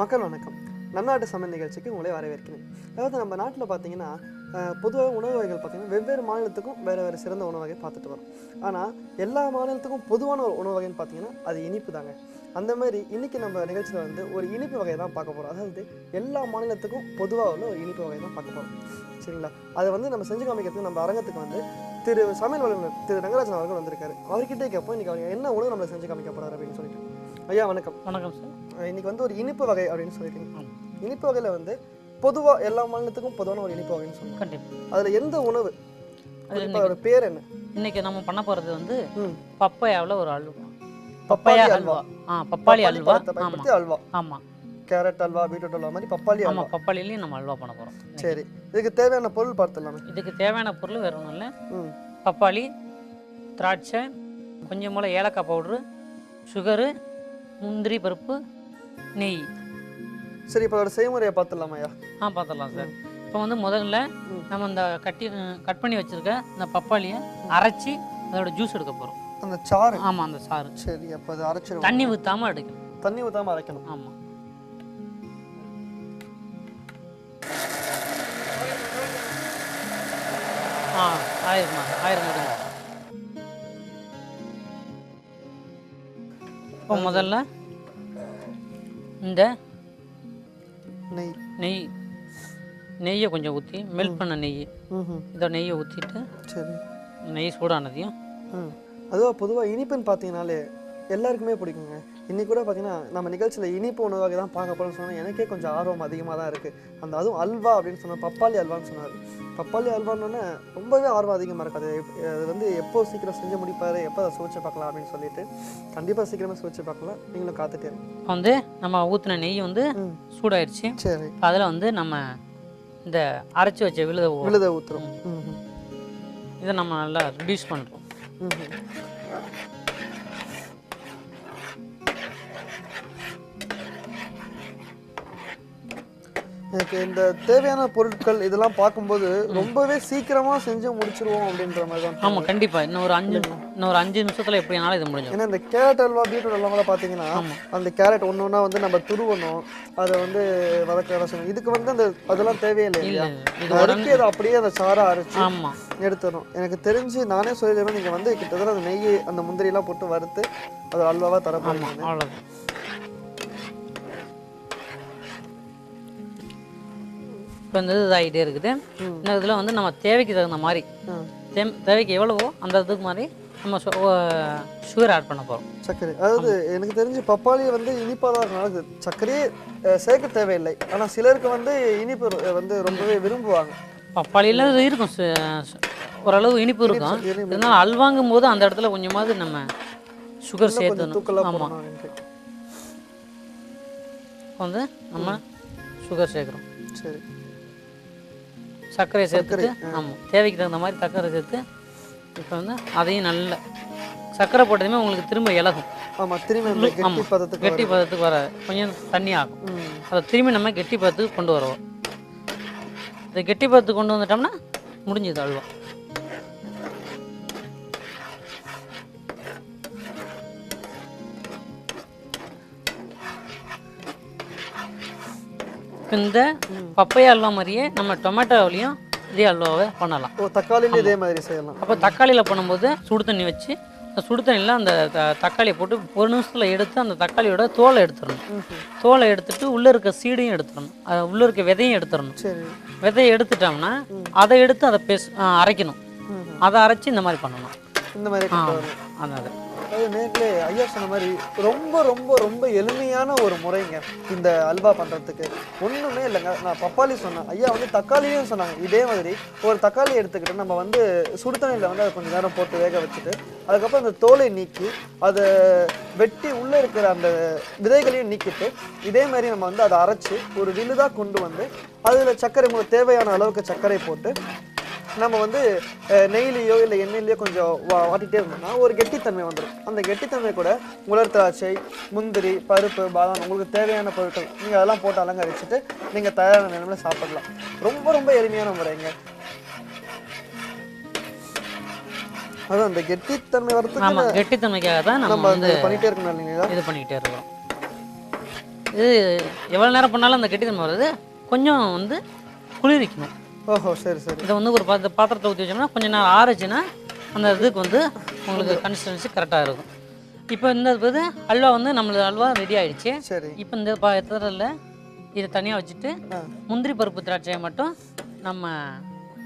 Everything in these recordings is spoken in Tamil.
மக்கள் வணக்கம். நன்னாட்டு சமையல் நிகழ்ச்சிக்கு உங்களை வரவேற்கிறேன். அதாவது நம்ம நாட்டில் பார்த்தீங்கன்னா பொதுவாக உணவு வகைகள் பார்த்தீங்கன்னா வெவ்வேறு மாநிலத்துக்கும் வேறு வேறு சிறந்த உணவு வகை பார்த்துட்டு வரோம். ஆனால் எல்லா மாநிலத்துக்கும் பொதுவான ஒரு உணவு வகைன்னு பார்த்தீங்கன்னா அது இனிப்பு தாங்க. அந்த மாதிரி இன்றைக்கி நம்ம நிகழ்ச்சியில் வந்து ஒரு இனிப்பு வகையை தான் பார்க்க போகிறோம் அதாவது எல்லா மாநிலத்துக்கும் பொதுவாக உள்ள ஒரு இனிப்பு வகை தான் பார்க்க போகிறோம் சரிங்களா? அதை வந்து நம்ம செஞ்சு காமிக்கிறதுக்கு நம்ம அரங்கத்துக்கு வந்து திரு சமையல் வல்லுநர் திரு ரங்கராஜன் அவர்கள் வந்திருக்காரு. அவர்கிட்டே கேட்போம் இன்னைக்கு அவங்க என்ன உணவு நம்மளை செஞ்சு காமிக்க போறாரு அப்படின்னு சொல்லிட்டு. ஐயா வணக்கம். வணக்கம் சார். இன்னைக்கு வந்து ஒரு இனிப்பு வகை அப்படின்னு ஆமாம். இனிப்பு வகையில் வந்து பொதுவாக எல்லா மாநிலத்துக்கும் பொதுவான ஒரு இனிப்பு வகைன்னு சொல்லுவாங்க. கண்டிப்பாக அதில் எந்த உணவு? அதோட பேர் என்ன? இன்னைக்கு நம்ம பண்ண போகிறது வந்து பப்பாயாவில் ஒரு அல்வா. பப்பாயா அல்வா. ஆ பப்பாளி அல்வா. ஆமாம் அல்வா. ஆமாம் கேரட் அல்வா பீட்ரூட் அல்வா மாதிரி பப்பாளி ஆமாம் பப்பாளிலையும் நம்ம அல்வா பண்ண போகிறோம் சரி. இதுக்கு தேவையான பொருள் பார்த்துடலாமே. இதுக்கு தேவையான பொருள் வேற ஒன்றும் இல்லை. பப்பாளி திராட்சை கொஞ்சம் போல் ஏலக்காய் பவுட்ரு சுகரு முந்திரி பருப்பு நெய். சரி இப்போ அதோட செய்முறையை பார்த்துடலாமா ஐயா? ஆ பார்த்துடலாம் சார். இப்போ வந்து முதல்ல. நம்ம இந்த கட்டி கட் பண்ணி வச்சுருக்க இந்த பப்பாளியை அரைச்சி அதோட ஜூஸ் எடுக்க போகிறோம் அந்த சாறு? ஆமாம் அந்த சாறு. சரி அப்போ அதை அரைச்சிடும் தண்ணி ஊற்றாமல் எடுக்கணும். தண்ணி ஊற்றாம அரைக்கணும். ஆமாம் ஆ ஆயிருமா ஆயிரம் விடுங்க இப்போ முதல்ல. இந்த நெய். நெய். நெய்யை கொஞ்சம் ஊற்றி மெல்ட் பண்ண நெய். ம் இதை நெய்யை ஊற்றிட்டு சரி. நெய் சூடானதையும். ம். அதுவா பொதுவாக இனிப்புன்னு பார்த்தீங்கனாலே எல்லாருக்குமே பிடிக்குங்க. இன்னைக்கு கூட பார்த்தீங்கன்னா நம்ம நிகழ்ச்சியில் இனிப்பு உணவாக தான் பார்க்க போகிறோம்னு சொன்னால் எனக்கே கொஞ்சம் ஆர்வம் அதிகமாக தான் இருக்குது அந்த அதுவும் அல்வா அப்படின்னு சொன்னால் பப்பாளி அல்வான்னு சொன்னார். பப்பாளி அல்வான்னு ரொம்பவே ஆர்வம் அதிகமாக இருக்குது அது வந்து எப்போ சீக்கிரம் செஞ்சு முடிப்பார் எப்போ அதை சுவைச்சு பார்க்கலாம் அப்படின்னு சொல்லிட்டு கண்டிப்பாக சீக்கிரமாக சுவைச்சு பார்க்கலாம். நீங்களும் காத்துட்டே இப்போ வந்து நம்ம ஊற்றின நெய் வந்து சூடாயிடுச்சு சரி. அதில் வந்து நம்ம இந்த அரைச்சி வச்ச விழுத விழுத ஊற்றுறோம் இதை நம்ம நல்லா ரிடியூஸ் பண்ணுறோம் எனக்கு இந்த தேவையான பொருட்கள் இதெல்லாம் பார்க்கும்போது ரொம்பவே சீக்கிரமா செஞ்சு முடிச்சிருவோம் அப்படின்ற மாதிரி தான் தோணுது. ஆமாம் கண்டிப்பாக இன்னும் ஒரு அஞ்சு இன்னும் ஒரு அஞ்சு நிமிஷத்தில் எப்படினாலும் இது முடிஞ்சிடும். ஏன்னா இந்த கேரட் அல்வா பீட்ரூட் அல்வாலாம் பார்த்தீங்கன்னா அந்த கேரட் ஒன்று ஒன்றா வந்து நம்ம துருவணும். அதை வந்து வதக்க வதக்கணும். இதுக்கு வந்து அந்த அதெல்லாம் தேவையில்லை இல்லையா? இது நறுக்கி அதை அப்படியே அந்த சாரை அரைச்சி ஆமாம் எடுத்துடணும். எனக்கு தெரிஞ்சு நானே சொல்லிடுவேன் நீங்கள் வந்து கிட்டத்தட்ட அந்த நெய் அந்த முந்திரியெல்லாம் போட்டு வறுத்து அது அல்வாவாக தரப்போம் அவ்வளோதான் இப்போ இது இதாகிட்டே இருக்குது இந்த இதில் வந்து நம்ம தேவைக்கு தகுந்த மாதிரி தே- தேவைக்கு எவ்வளவோ அந்த இதுக்கு மாதிரி நம்ம சுகர் ஆட் பண்ண போகிறோம் சர்க்கரை. அதாவது எனக்கு தெரிஞ்சு பப்பாளி வந்து இனிப்பாக தான் இருக்கும் அது சர்க்கரையே சேர்க்க தேவையில்லை. ஆனால் சிலருக்கு வந்து இனிப்பு வந்து ரொம்பவே விரும்புவாங்க. பப்பாளியில் இருக்கும். ஓரளவு இனிப்பு இருக்கும். இருந்தாலும் அல்வாங்கும் போது அந்த இடத்துல கொஞ்சமாவது நம்ம சுகர் சேர்த்தணும் ஆமாம் வந்து நம்ம சுகர் சேர்க்குறோம். சரி. சர்க்கரையை சேர்த்துட்டு ஆமாம் தேவைக்கு தகுந்த மாதிரி சர்க்கரை சேர்த்து இப்போ வந்து அதையும் நல்ல சர்க்கரை போட்டதுமே உங்களுக்கு திரும்ப இலகும். ஆமாம் திரும்பி கெட்டி பதத்துக்கு கெட்டி பதத்துக்கு வர கொஞ்சம் தண்ணி ஆகும். அதை திரும்பி நம்ம கெட்டி பதத்துக்கு கொண்டு வருவோம். இதை கெட்டி பதத்துக்கு கொண்டு வந்துட்டோம்னா முடிஞ்சது அல்வா. இப்ப இந்த பப்பையா அல்வா மாதிரியே நம்ம டொமேட்டோவிலையும் இதே அல்வாவை பண்ணலாம். ஓ தக்காளியில இதே மாதிரி செய்யலாம். அப்போ தக்காளியில் பண்ணும்போது சுடு தண்ணி வச்சு அந்த சுடு தண்ணியில் அந்த தக்காளியை போட்டு ஒரு நிமிஷத்தில் எடுத்து அந்த தக்காளியோட தோலை எடுத்துடணும். தோலை எடுத்துட்டு உள்ளே இருக்க சீடையும் எடுத்துடணும். அது உள்ளே இருக்க விதையும் எடுத்துடணும். விதையை எடுத்துட்டோம்னா அதை எடுத்து அதை பேச அரைக்கணும். அதை அரைச்சி இந்த மாதிரி பண்ணணும். இந்த மாதிரி அதான். அது நேர்களே ஐயா சொன்ன மாதிரி ரொம்ப ரொம்ப ரொம்ப எளிமையான ஒரு முறைங்க இந்த அல்வா பண்ணுறதுக்கு ஒன்றுமே இல்லைங்க. நான் பப்பாளி சொன்னேன். ஐயா வந்து தக்காளியும் சொன்னாங்க. இதே மாதிரி ஒரு தக்காளி எடுத்துக்கிட்டு நம்ம வந்து சுடுதண்ணியில் வந்து அதை கொஞ்சம் நேரம் போட்டு வேக வச்சுட்டு அதுக்கப்புறம் அந்த தோலை நீக்கி அதை வெட்டி உள்ளே இருக்கிற அந்த விதைகளையும் நீக்கிட்டு இதே மாதிரி நம்ம வந்து அதை அரைச்சி ஒரு விழுதாக கொண்டு வந்து அதில் சர்க்கரை தேவையான அளவுக்கு சர்க்கரை போட்டு நம்ம வந்து நெய்லியோ இல்லை எண்ணெயிலையோ கொஞ்சம் வா வாட்டிகிட்டே இருந்தோம்னா ஒரு கெட்டித்தன்மை வந்துடும் அந்த கெட்டித்தன்மை கூட உலர் திராட்சை முந்திரி பருப்பு பாதாம் உங்களுக்கு தேவையான பொருட்கள் நீங்கள் அதெல்லாம் போட்டு அலங்கரிச்சுட்டு நீங்கள் தயாரான நிலைமையில் சாப்பிடலாம். ரொம்ப ரொம்ப எளிமையான முறைங்க அதான் அந்த கெட்டித்தன்மை வரதுக்கு கெட்டித்தன்மைக்காக தான் நம்ம வந்து பண்ணிட்டே இருக்கணும் இல்லைங்களா? இது பண்ணிக்கிட்டே இருக்கிறோம். இது எவ்வளோ நேரம் பண்ணாலும் அந்த கெட்டித்தன்மை வருது கொஞ்சம் வந்து குளிரிக்கணும் ஓஹோ சரி சரி. இதை வந்து ஒரு பாத்திர பாத்திரத்தில் ஊற்றி வச்சோம்னா கொஞ்சம் நேரம் ஆறுச்சுன்னா அந்த இதுக்கு வந்து உங்களுக்கு கன்சிஸ்டன்சி கரெக்டாக இருக்கும். இப்போ இந்த இது அல்வா வந்து நம்மளது அல்வா ரெடி ஆயிடுச்சு. சரி. இப்போ இந்த பாத்திரத்தில் இதை தனியாக வச்சுட்டு. முந்திரி பருப்பு திராட்சையை மட்டும் நம்ம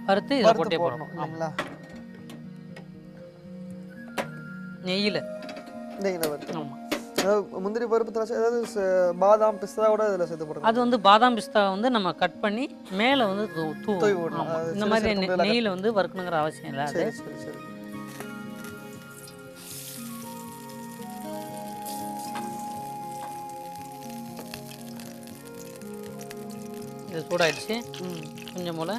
வறுத்து வறுத்து போட்டே போடணும். இல்லைங்களா நெய்யில். நெய்யில் ஆமாம் முந்திரி பருப்பு திராட்சை அதாவது ச- பாதாம் பிஸ்தாவோட இதில் சேர்த்து போடணும் அது வந்து பாதாம் பிஸ்தா வந்து நம்ம கட் பண்ணி மேலே வந்து தூ- தூவி விடணும். இந்த மாதிரி நெய்யில் வந்து வறுக்கணுங்கிற அவசியம் இல்லை அது. இது சூடாயிடுச்சு. கொஞ்சம் போல்.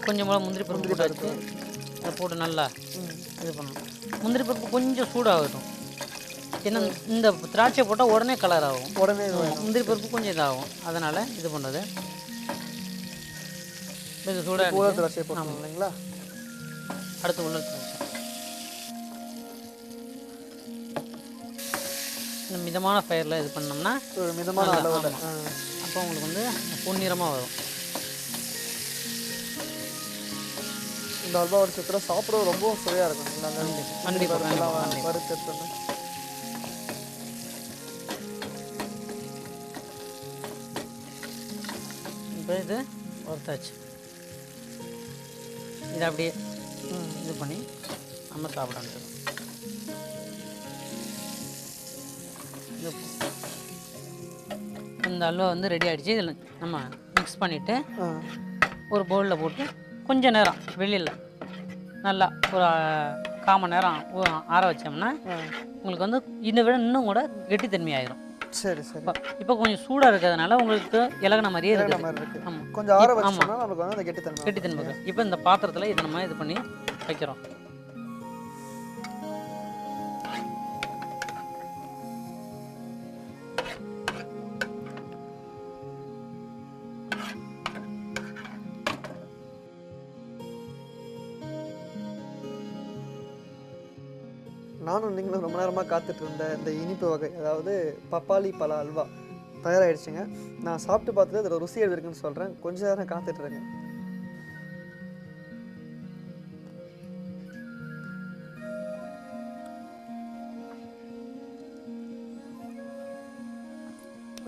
கொஞ்சம் போல் முந்திரி பருப்பு போட்டாச்சு. அதை போட்டு நல்லா இது பண்ணணும் முந்திரி பருப்பு கொஞ்சம் சூடாகட்டும். ஏன்னா இந்த திராட்சை போட்டால் உடனே கலர் ஆகும். உடனே முந்திரி பருப்பு கொஞ்சம் இதாகும். அதனால் இது பண்ணுறது. இது சூடாக திராட்சை போடணும் இல்லைங்களா? அடுத்து உள்ள திராட்சை இந்த மிதமான ஃபயரில் இது பண்ணோம்னா ஒரு மிதமான அளவில். அப்போ உங்களுக்கு வந்து பொன்னிறமாக வரும். இந்த அல்வா ஒரு சித்திரம் சாப்பிட ரொம்ப சுவையாக இருக்கும். கண்டிப்பா. வறுத்து. இப்போ இது வறுத்தாச்சு. இதை அப்படியே இது பண்ணி நம்ம சாப்பிட இது இந்த அல்வா வந்து ரெடி ஆயிடுச்சு. இதில் நம்ம மிக்ஸ் பண்ணிவிட்டு ஒரு பவுலில் போட்டு கொஞ்ச நேரம் வெளியில். நல்லா ஒரு மணி நேரம் ஆற வச்சோம்னா உங்களுக்கு வந்து இதை விட இன்னும் கூட கெட்டித்தன்மை ஆயிரும் சரி சரி. இப்போ கொஞ்சம் சூடாக இருக்கிறதுனால உங்களுக்கு இலகுன மாதிரியே இருக்குது. ஆமாம் கொஞ்சம் ஆற இப்ப- ஆமா. வச்சோம்னா நமக்கு வந்து அந்த கெட்டித்தன்மை. கெட்டித்தன்மை. இப்போ இந்த பாத்திரத்தில் இதை நம்ம இது பண்ணி வைக்கிறோம். நானும் நீங்களும் ரொம்ப நேரமாக காத்துட்டு இருந்த இந்த இனிப்பு வகை அதாவது பப்பாளி பழ அல்வா தயாராகிடுச்சுங்க நான் சாப்பிட்டு பார்த்துட்டு அதில் ருசி எழுதிருக்குன்னு இருக்குன்னு சொல்கிறேன் கொஞ்ச நேரம் காத்துட்ருங்க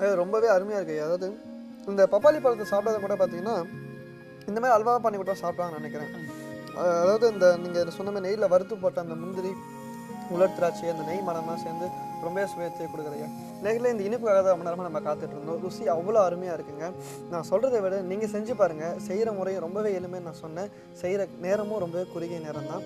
அது ரொம்பவே அருமையாக இருக்கு. அதாவது இந்த பப்பாளி பழத்தை சாப்பிடாத கூட பார்த்தீங்கன்னா இந்த மாதிரி அல்வா பண்ணி கொடுத்தா சாப்பிடலாம்னு நினைக்கிறேன். அதாவது இந்த நீங்கள் சொன்ன மாதிரி நெய்யில் வறுத்து போட்ட அந்த முந்திரி உலர் திராட்சை அந்த நெய் மரம்லாம் சேர்ந்து ரொம்பவே சுவையத்தை கொடுக்குறீங்க நேரில் இந்த இனிப்புக்காக தான் ரொம்ப நேரமாக நம்ம காத்துட்டு இருந்தோம். ருசி அவ்வளோ அருமையாக இருக்குங்க. நான் சொல்கிறத விட நீங்கள் செஞ்சு பாருங்கள் செய்கிற முறையும் ரொம்பவே எளிமைன்னு நான் சொன்னேன். செய்கிற நேரமும் ரொம்பவே குறுகிய நேரம் தான்.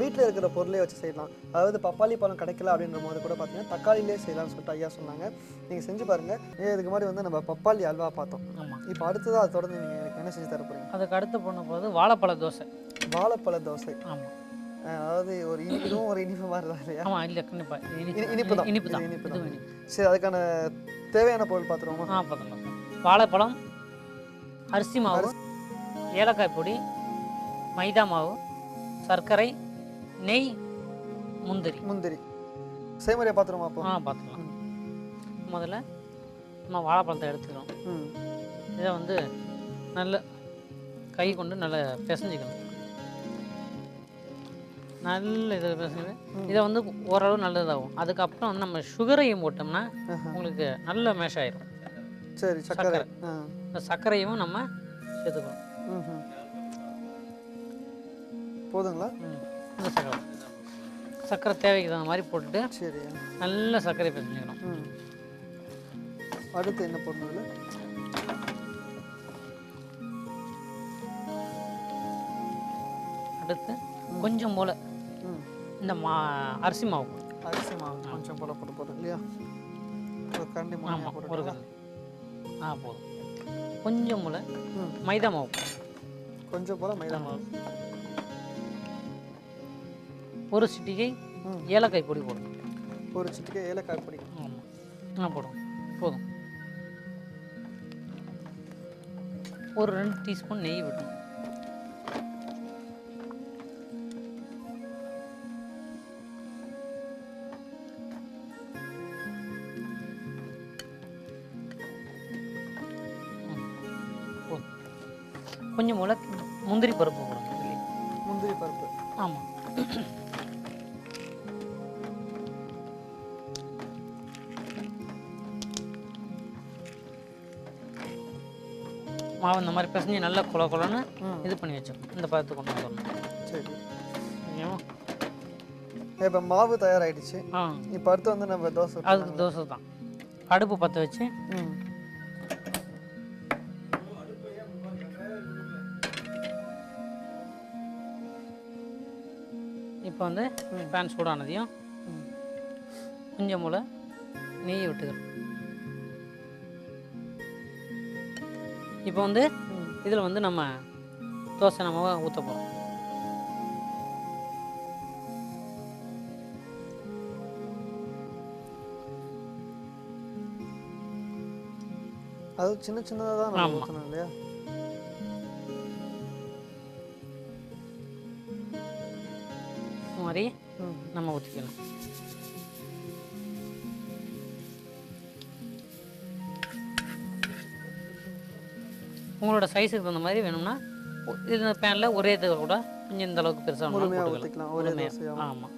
வீட்டில் இருக்கிற பொருளே வச்சு செய்யலாம். அதாவது பப்பாளி பழம் கிடைக்கல அப்படின்ற போது கூட பார்த்தீங்கன்னா தக்காளிலே செய்யலாம்னு சொல்லிட்டு ஐயா சொன்னாங்க. நீங்கள் செஞ்சு பாருங்கள் இதுக்கு முன்னாடி வந்து நம்ம பப்பாளி அல்வா பார்த்தோம். இப்போ அடுத்ததாக அதை தொடர்ந்து நீங்கள் எனக்கு என்ன செஞ்சு தர போகிறீங்க அதுக்கு அடுத்து பண்ணும்போது வாழைப்பழ தோசை. வாழைப்பழ தோசை. ஆமாம் அதாவது ஒரு இனிப்பு இதுவும் ஒரு இனிப்பு மாதிரி தான் இல்லையா? ஆமாம் இல்லை கண்டிப்பாக இனி- இனிப்பு தான். இனிப்பு தான். இனிப்பு தான். சரி அதுக்கான தேவையான பொருள் பார்த்துருவோமா ஆ பார்த்துக்கலாம் வாழைப்பழம் அரிசி மாவு ஏலக்காய் பொடி மைதா மாவு சர்க்கரை நெய் முந்திரி. முந்திரி. செய்முறையை பார்த்துருவோமா அப்போ? ஆ பார்த்துக்கலாம் முதல்ல நம்ம வாழைப்பழத்தை எடுத்துக்கிறோம். இதை வந்து நல்ல கை கொண்டு நல்லா பிசைஞ்சிக்கணும். நல்ல இதை பிசைஞ்சு இதை வந்து ஓரளவு நல்லதாகும். அதுக்கப்புறம் வந்து நம்ம சுகரையும் போட்டோம்னா. உங்களுக்கு நல்ல மேஷ் ஆயிரும். சரி சக்கரை. ஆ. இந்த சர்க்கரையும் நம்ம சேர்த்துக்கணும். போதுங்களா? இந்த சர்க்கரை சர்க்கரை தேவைக்கு தகுந்த மாதிரி போட்டுட்டு சரி. நல்ல சர்க்கரை பிசைஞ்சிக்கணும் அடுத்து என்ன இதுல? அடுத்து கொஞ்சம் போல் இந்த மா அரிசி மாவு. அரிசி மாவு கொஞ்சம் போல போட்டு போதும் இல்லையா? ஒரு கரண்டி மாவு ஆமாம் ஒரு கரண்டி. ஆ போதும். கொஞ்சம் போல் மைதா மாவு. கொஞ்சம் போல மைதா மாவு. ஒரு சிட்டிகை. ஏலக்காய் பொடி போடணும் ஒரு சிட்டிகை ஏலக்காய் பொடி. ஆமாம் ஆ போடும் போதும். ஒரு ரெண்டு டீஸ்பூன் நெய் விடணும். கொஞ்சம் போல் முந்திரி பருப்பு இதுலேயே முந்திரி பருப்பு. ஆமாம் மாவு இந்த மாதிரி பிசைஞ்சு நல்லா குல குலன்னு. இது பண்ணி வச்சுக்கணும். இந்த பதத்துக்கு கொண்டு வந்துடணும் சரி. இப்போ மாவு தயாராகிடுச்சு இப்போ அடுத்து வந்து நம்ம தோசை அதுக்கு தோசை தான் அடுப்பு பற்ற வச்சு இப்போ வந்து பேன் சூடானதையும். கொஞ்சம் போல் நெய்யை விட்டுக்கிறோம். இப்போ வந்து. இதில் வந்து நம்ம தோசை நம்ம ஊற்ற போகிறோம் அது சின்ன சின்னதாக தான் இல்லையா? மாதிரி நம்ம ஊற்றிக்கலாம் உங்களோட சைஸுக்கு தகுந்த மாதிரி வேணும்னா இந்த பேனில் ஒரே இது கூட கொஞ்சம் இந்த அளவுக்கு பெருசாக. தோசையாக ஆமாம்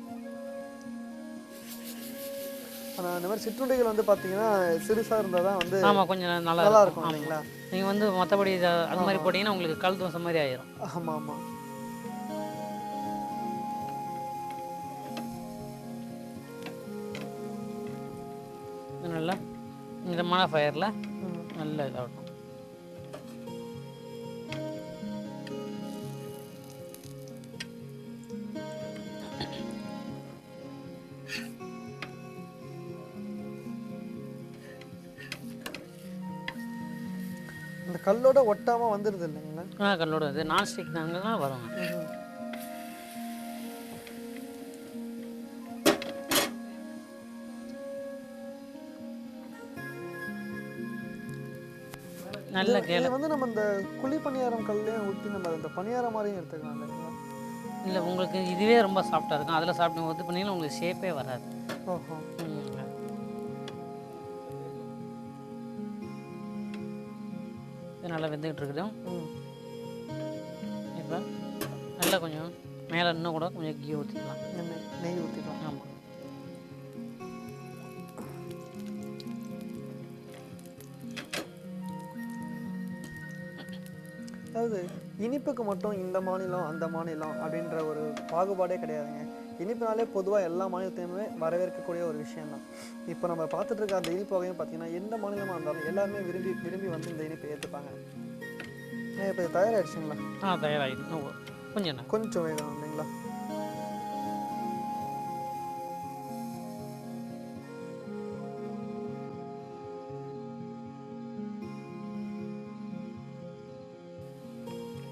ஆனால் இந்த மாதிரி சிற்றுண்டிகள் வந்து பார்த்தீங்கன்னா சிறுசாக இருந்தால் தான் வந்து ஆமாம் கொஞ்சம் நல்லா நல்லா இருக்கும். இருக்கும் இல்லைங்களா? நீங்கள் வந்து மற்றபடி அது மாதிரி போட்டிங்கன்னா உங்களுக்கு கல் தோசை மாதிரி ஆயிரும். ஆமாம் ஆமாம் மிதமான ஃபயரில் நல்ல இதாகட்டும். இந்த கல்லோட ஒட்டாமல் வந்துடுது இல்லைங்களா? ஆ கல்லோட இது நான்ஸ்டிக் தாங்கன்னா வருங்க. ம் நல்ல கேள. வந்து நம்ம இந்த குழி பணியாரம் கல்லையும் ஊற்றி நம்ம இந்த பணியாரம் மாதிரியும் எடுத்துக்கலாம் இல்லைங்களா? இல்லை உங்களுக்கு இதுவே ரொம்ப சாஃப்டாக இருக்கும். அதில் சாப்பிட்டு இது பண்ணிங்கன்னா உங்களுக்கு ஷேப்பே வராது. ஓஹோ. நல்லா வெந்துக்கிட்டு இருக்குது. ம். இப்போ நல்லா கொஞ்சம் மேலே இன்னும் கூட கொஞ்சம் கீ ஊற்றிக்கலாம் நெய் ஊற்றிக்கலாம் ஆமாம் அதாவது இனிப்புக்கு மட்டும் இந்த மாநிலம் அந்த மாநிலம் அப்படின்ற ஒரு பாகுபாடே கிடையாதுங்க. இனிப்புனாலே பொதுவாக எல்லா மாநிலத்தையுமே வரவேற்கக்கூடிய ஒரு விஷயம் தான் இப்போ நம்ம பார்த்துட்டு இருக்க அந்த இனிப்பு வகையும் பார்த்தீங்கன்னா எந்த மாநிலமாக இருந்தாலும் எல்லாருமே விரும்பி விரும்பி வந்து இந்த இனிப்பை ஏற்றுப்பாங்க இப்போ தயாராகிடுச்சுங்களா ஆ தயாராகிடுது இன்னும் கொஞ்சம் கொஞ்சம் வேகம்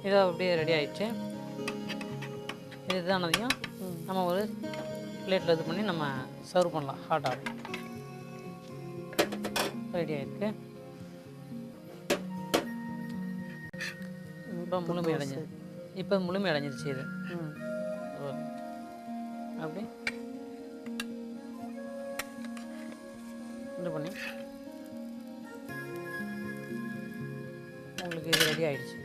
இது அப்படியே ரெடி ஆயிடுச்சு. இது இதானதையும் ம். நம்ம ஒரு பிளேட்டில் இது பண்ணி நம்ம சர்வ் பண்ணலாம். ஹாட் ஆகி ரெடி ஆயிருக்கு. இப்போ முழுமை அடைஞ்சது இப்போ முழுமை அடைஞ்சிருச்சு இது. அப்படி. இது பண்ணி. உங்களுக்கு இது ரெடி ஆயிடுச்சு.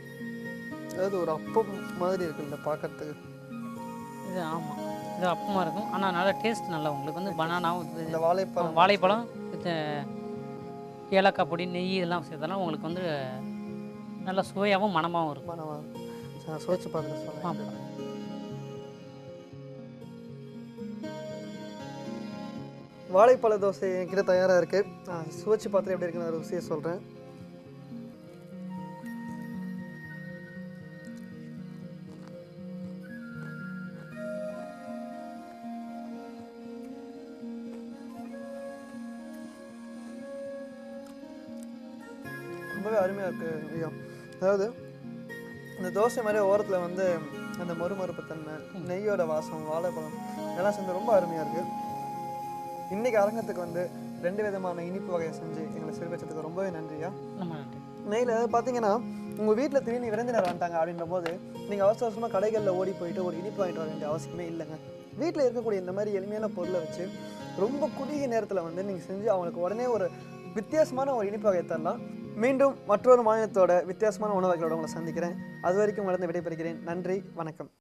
அதாவது ஒரு அப்பம் மாதிரி இருக்குல்ல பார்க்கறதுக்கு இது ஆமாம் இது அப்பமாக இருக்கும். ஆனால் நல்லா டேஸ்ட் நல்லா உங்களுக்கு வந்து பனானாவும் இந்த வாழைப்பழம். வாழைப்பழம் ஏலக்காய் பொடி நெய் இதெல்லாம் சேர்த்தனா உங்களுக்கு வந்து நல்ல சுவையாகவும் மணமாகவும் இருக்கும். மனமா நான் சோச்சு பார்த்துட்டு சொல்கிறேன் ஆமாம் வாழைப்பழ தோசை என்கிட்ட தயாராக இருக்குது சுவைச்சு பார்த்துட்டு எப்படி இருக்குன்னு ருசியை சொல்கிறேன் அதாவது இந்த தோசை மாதிரி ஓரத்தில் வந்து அந்த மொறுமொறுப்பு தன்மை நெய்யோட வாசம் வாழைப்பழம் இதெல்லாம் சேர்ந்து ரொம்ப அருமையாக இருக்குது இன்னைக்கு அரங்கத்துக்கு வந்து ரெண்டு விதமான இனிப்பு வகையை செஞ்சு எங்களை சிறுபட்சத்துக்கு ரொம்பவே நன்றியா நெய்யில் பார்த்தீங்கன்னா உங்கள் வீட்டில் திடீர்னு விருந்தினர் வந்துட்டாங்க அப்படின்ற போது நீங்கள் அவசர அவசரமாக கடைகளில் ஓடி போயிட்டு ஒரு இனிப்பு வாங்கிட்டு வர வேண்டிய அவசியமே இல்லைங்க. வீட்டில் இருக்கக்கூடிய இந்த மாதிரி எளிமையான பொருளை வச்சு ரொம்ப குறுகிய நேரத்தில் வந்து நீங்கள் செஞ்சு அவங்களுக்கு உடனே ஒரு வித்தியாசமான ஒரு இனிப்பு வகையை தரலாம். மீண்டும் மற்றொரு மாநிலத்தோட வித்தியாசமான உணவுகளோட உங்களை சந்திக்கிறேன். அது வரைக்கும் உங்களிடம் விடைபெறுகிறேன். நன்றி வணக்கம்.